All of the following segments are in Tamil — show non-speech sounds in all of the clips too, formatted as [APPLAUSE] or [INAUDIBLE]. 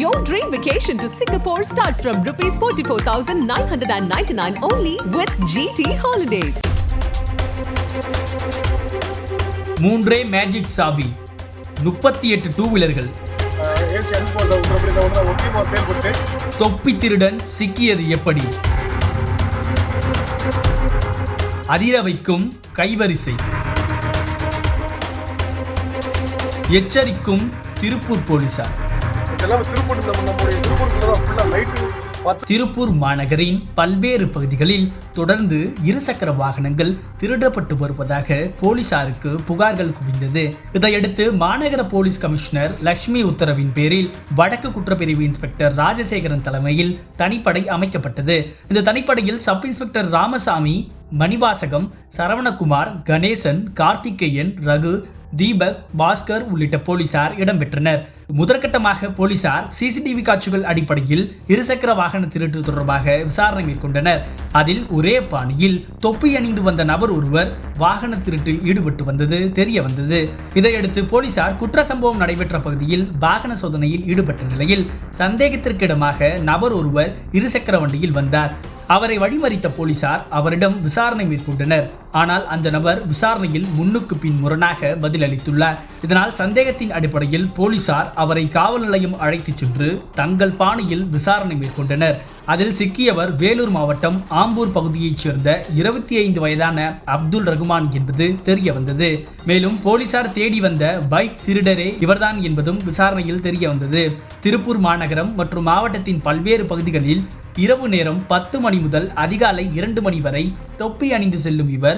Your dream vacation to Singapore starts from rupees 44,999 only with GT Holidays. மூன்றே மேஜிக் சாவி. முப்பத்தி எட்டு டூ வீலர்கள் தொப்பி திருடன் சிக்கியது எப்படி? அதிர வைக்கும் கைவரிசை. எச்சரிக்கும் திருப்பூர் போலீசார். இதெல்லாம் திருப்பூர் தான் ஃபுல்லாக லைட்டு திருப்பூர் மாநகரின் பல்வேறு பகுதிகளில் தொடர்ந்து இருசக்கர வாகனங்கள் திருடப்பட்டு வருவதாக போலீசாருக்கு புகார்கள் குவிந்தது. இதையடுத்து மாநகர போலீஸ் கமிஷனர் லட்சுமி உத்தரவின் பேரில் வடக்கு குற்றப்பிரிவு இன்ஸ்பெக்டர் ராஜசேகரன் தலைமையில் தனிப்படை அமைக்கப்பட்டது. இந்த தனிப்படையில் சப் இன்ஸ்பெக்டர் ராமசாமி மணிவாசகம் சரவணகுமார் கணேசன் கார்த்திகேயன் ரகு தீபக் பாஸ்கர் உள்ளிட்ட போலீசார் இடம்பெற்றனர். முதற்கட்டமாக போலீசார் சிசிடிவி காட்சிகள் அடிப்படையில் இருசக்கர வாகன திருட்டு தொடர்பாக விசாரணை மேற்கொண்டனர். அதில் ஒரே பாணியில் தொப்பி அணிந்து வந்த நபர் ஒருவர் வாகன திருட்டில் ஈடுபட்டு வந்தது தெரிய வந்தது. இதையடுத்து போலீசார் குற்ற சம்பவம் நடைபெற்ற பகுதியில் வாகன சோதனையில் ஈடுபட்ட நிலையில் சந்தேகத்திற்கிடமாக நபர் ஒருவர் இருசக்கர வண்டியில் வந்தார். அவரை வழிமறித்த போலீசார் அவரிடம் விசாரணை மேற்கொண்டனர். ஆனால் அந்த நபர் விசாரணையில் முன்னுக்கு பின் முரணாக பதிலளித்துள்ளார். இதனால் சந்தேகத்தின் அடிப்படையில் போலீசார் அவரை காவல் நிலையம் அழைத்துச் சென்று தங்கள் பாணியில் விசாரணை மேற்கொண்டனர். அதில் சிக்கியவர் வேலூர் மாவட்டம் ஆம்பூர் பகுதியைச் சேர்ந்த இருபத்தி ஐந்து வயதான அப்துல் ரகுமான் என்பது தெரிய வந்தது மேலும் போலீசார் தேடி வந்த பைக் திருடரே இவர்தான் என்பதும் விசாரணையில் தெரிய வந்தது திருப்பூர் மாநகரம் மற்றும் மாவட்டத்தின் பல்வேறு பகுதிகளில் இரவு நேரம் பத்து மணி முதல் அதிகாலை இரண்டு மணி வரை தொப்பி அணிந்து செல்லும் இவர்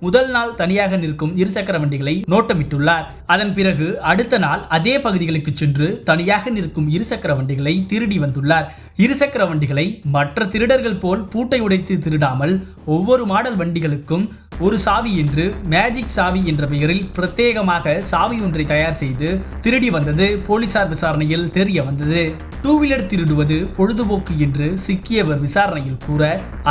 முதல் நாள் தனியாக நிற்கும் இருசக்கர வண்டிகளை நோட்டமிட்டுள்ளார். அதன் பிறகு அடுத்த நாள் அதே பகுதிகளுக்கு சென்று தனியாக நிற்கும் இருசக்கர வண்டிகளை திருடி வந்துள்ளார். இருசக்கர வண்டிகளை மற்ற திருடர்கள் போல் பூட்டை உடைத்து திருடாமல் ஒவ்வொரு மாடல் வண்டிகளுக்கும் ஒரு சாவி என்று மேஜிக் சாவி என்ற பெயரில் பிரத்யேகமாக சாவி ஒன்றை தயார் செய்து திருடி வந்தது போலீசார் விசாரணையில் தெரிய வந்தது. டூ வீலர் திருடுவது பொழுதுபோக்கு என்று சிக்கியவர் விசாரணையில் கூற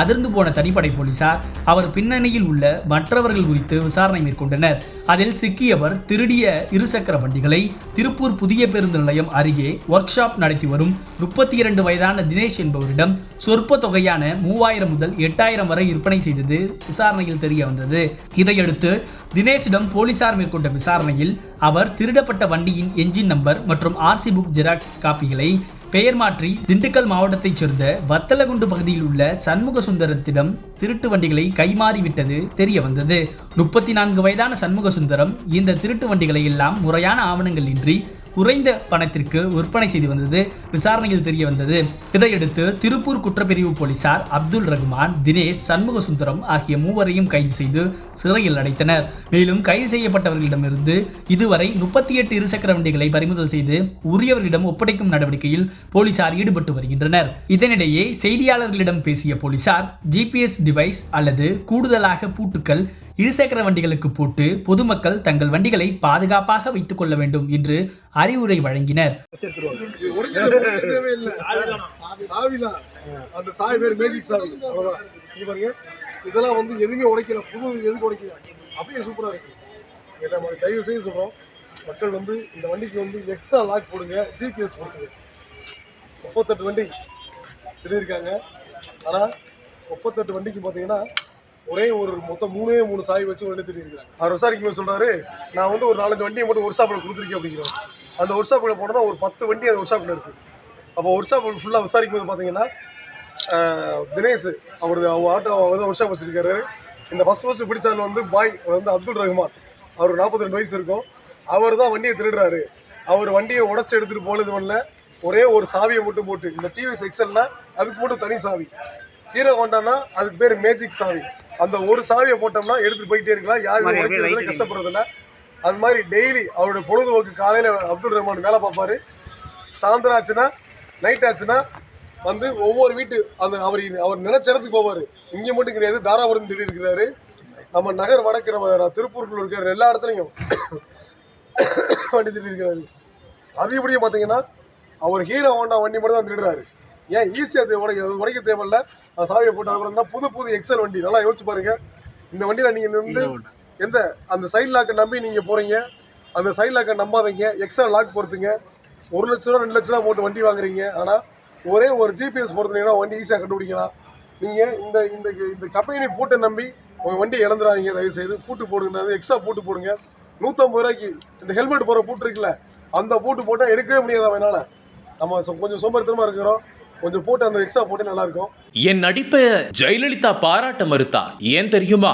அதிர்ந்து போன தனிப்படை போலீசார் அவர் பின்னணியில் உள்ள மற்ற மற்றவர்கள் குறித்து விசாரணை மேற்கொண்டனர். அதில் சிக்கியவர் திருடிய இருசக்கர வண்டிகளை திருப்பூர் புதிய பேருந்து நிலையம் அருகே ஒர்க் ஷாப் நடத்தி வரும் முப்பத்தி இரண்டு வயதான தினேஷ் என்பவரிடம் சொற்ப தொகையான மூவாயிரம் முதல் எட்டாயிரம் வரை விற்பனை செய்தது விசாரணையில் தெரிய வந்தது. இதையடுத்து தினேஷிடம் போலீசார் மேற்கொண்ட விசாரணையில் அவர் திருடப்பட்ட வண்டியின் என்ஜின் நம்பர் மற்றும் ஆர்சி புக் ஜெராக்ஸ் காப்பிகளை பெயர் மாற்றி திண்டுக்கல் மாவட்டத்தைச் சேர்ந்த வத்தலகுண்டு பகுதியில் உள்ள சண்முக சுந்தரத்திடம் திருட்டு வண்டிகளை கைமாறிவிட்டது தெரிய வந்தது முப்பத்தி நான்கு வயதான சண்முக சுந்தரம் இந்த திருட்டு வண்டிகளை எல்லாம் முறையான ஆவணங்கள் இன்றி குறைந்த பணத்திற்கு விற்பனை செய்து வந்தது விசாரணையில் தெரிய வந்தது. இதையடுத்து திருப்பூர் குற்றப்பிரிவு போலீசார் அப்துல் ரகுமான் தினேஷ் சண்முக சுந்தரம் ஆகிய மூவரையும் கைது செய்து சிறையில் அடைத்தனர். மேலும் கைது செய்யப்பட்டவர்களிடமிருந்து இதுவரை முப்பத்தி எட்டு இருசக்கர வண்டிகளை பறிமுதல் செய்து உரியவர்களிடம் ஒப்படைக்கும் நடவடிக்கையில் போலீசார் ஈடுபட்டு வருகின்றனர். இதனிடையே செய்தியாளர்களிடம் பேசிய போலீசார் ஜிபிஎஸ் டிவைஸ் அல்லது கூடுதலாக பூட்டுக்கள் இருசக்கர வண்டிகளுக்கு போட்டு பொதுமக்கள் தங்கள் வண்டிகளை பாதுகாப்பாக வைத்துக் கொள்ள வேண்டும் என்று அறிவுரை வழங்கினர். இல்லை சாவி தான் அந்த மேஜிக் சாவி இதெல்லாம் வந்து எதுவுமே உடைக்கல. புது எதுக்கு உடைக்கல அப்படியே சூப்பராக இருக்கு. இதை தயவு செய்து சொல்கிறோம் மக்கள் வந்து இந்த வண்டிக்கு வந்து எக்ஸ்ட்ரா லாக் போடுங்க. ஜிபிஎஸ் கொடுத்துங்க முப்பத்தெட்டு வண்டி திரும்பியிருக்காங்க ஆனால் முப்பத்தெட்டு வண்டிக்கு பார்த்தீங்கன்னா ஒரே ஒரு மொத்தம் மூணே மூணு சாய் வச்சு வண்டி திரும்பியிருக்காங்க அவர் விசாரிக்கும் போது சொல்கிறாரு நான் வந்து ஒரு நாலஞ்சு வண்டியை மட்டும் ஒரு ஷாப்பில் கொடுத்துருக்கேன் அப்படிங்கிறேன் அந்த ஒர்க் ஷாப்பில் போனோம்னா ஒரு பத்து வண்டி அந்த ஒர்க் ஷாப்பில் இருக்குது அப்போ ஒர்க் ஷாப் ஃபுல்லாக விசாரிக்கும் போது பார்த்தீங்கன்னா தினேஷ் அவரது அவர் ஆட்டோ வந்து ஒர்க் ஷாப் வச்சிருக்காரு. இந்த ஃபஸ்ட் ஃபஸ்ட்டு பிடிச்சாலும் வந்து பாய் அவர் வந்து அப்துல் ரஹ்மான். அவருக்கு நாற்பத்தி ரெண்டு வயசு இருக்கும். அவர் தான் வண்டியை திருடுறாரு. அவர் வண்டியை உடச்சி எடுத்துகிட்டு போனது பண்ணல ஒரே ஒரு சாவியை மட்டும் போட்டு. இந்த டிவிஎஸ் எக்ஸல்னா அதுக்கு மட்டும் தனி சாவி. ஹீரோ ஹோண்டானா அதுக்கு பேர் மேஜிக் சாவி. அந்த ஒரு சாவியை போட்டோம்னா எடுத்துட்டு போயிட்டே இருக்கலாம். யாரும் கஷ்டப்படுறதில்ல. அது மாதிரி டெய்லி அவருடைய பொழுதுபோக்கு காலையில் அப்துல் ரஹ்மான் வேலை பார்ப்பாரு. சாயந்தரம் ஆச்சுன்னா நைட் ஆச்சுன்னா வந்து ஒவ்வொரு வீட்டு அந்த அவர் அவர் நினைச்ச இடத்துக்கு போவார். இங்கே மட்டும் கிடையாது தாராபுரம் திடீர் இருக்கிறாரு நம்ம நகர் வடக்கு நம்ம திருப்பூருக்குள்ள இருக்கிற எல்லா இடத்துலையும் [COUGHS] வண்டி திடீர் இருக்கிறாரு அது எப்படியும் பார்த்தீங்கன்னா அவர் ஹீரோ ஹோண்டா வண்டி மட்டும் தான் திருடுறாரு. ஏன்? ஈஸியாக உடைக்க உடைக்க தேவையில்ல. அந்த சாவியை போட்டு அப்புறம் புது புது எக்ஸல் வண்டி நல்லா யோசிச்சு பாருங்க. இந்த வண்டியில் நீங்கள் வந்து எந்த அந்த சைடு லாக்கை நம்பி நீங்கள் போகிறீங்க அந்த சைடு லாக்கை நம்பாதீங்க எக்ஸ்ட்ரா லாக் பொறுத்துங்க. ஒரு லட்ச ரூபா ரெண்டு லட்ச ரூபா போட்டு வண்டி வாங்குறீங்க. ஆனால் ஒரே ஒரு ஜிபிஎஸ் பொறுத்துனீங்கன்னா வண்டி ஈஸியாக கண்டுபிடிக்கலாம். நீங்கள் இந்த இந்த இந்த கம்பெனி பூட்டை நம்பி உங்கள் வண்டியை இழந்துடாதீங்க தயவு செய்து பூட்டு போடுங்க எக்ஸ்ட்ரா பூட்டு போடுங்க. நூற்றம்பது ரூபாய்க்கு இந்த ஹெல்மெட் போகிற பூட்டு இருக்குல்ல அந்த பூட்டு போட்டால் எடுக்கவே முடியாது அவனால் நம்ம கொஞ்சம் சோம்பேறித்தனமாக இருக்கிறோம். கொஞ்சம் போட்டு அந்த எக்ஸ்ட்ரா போட்டு நல்லாயிருக்கும் என் நடிப்பை ஜெயலலிதா பாராட்ட மறுத்தார் ஏன் தெரியுமா?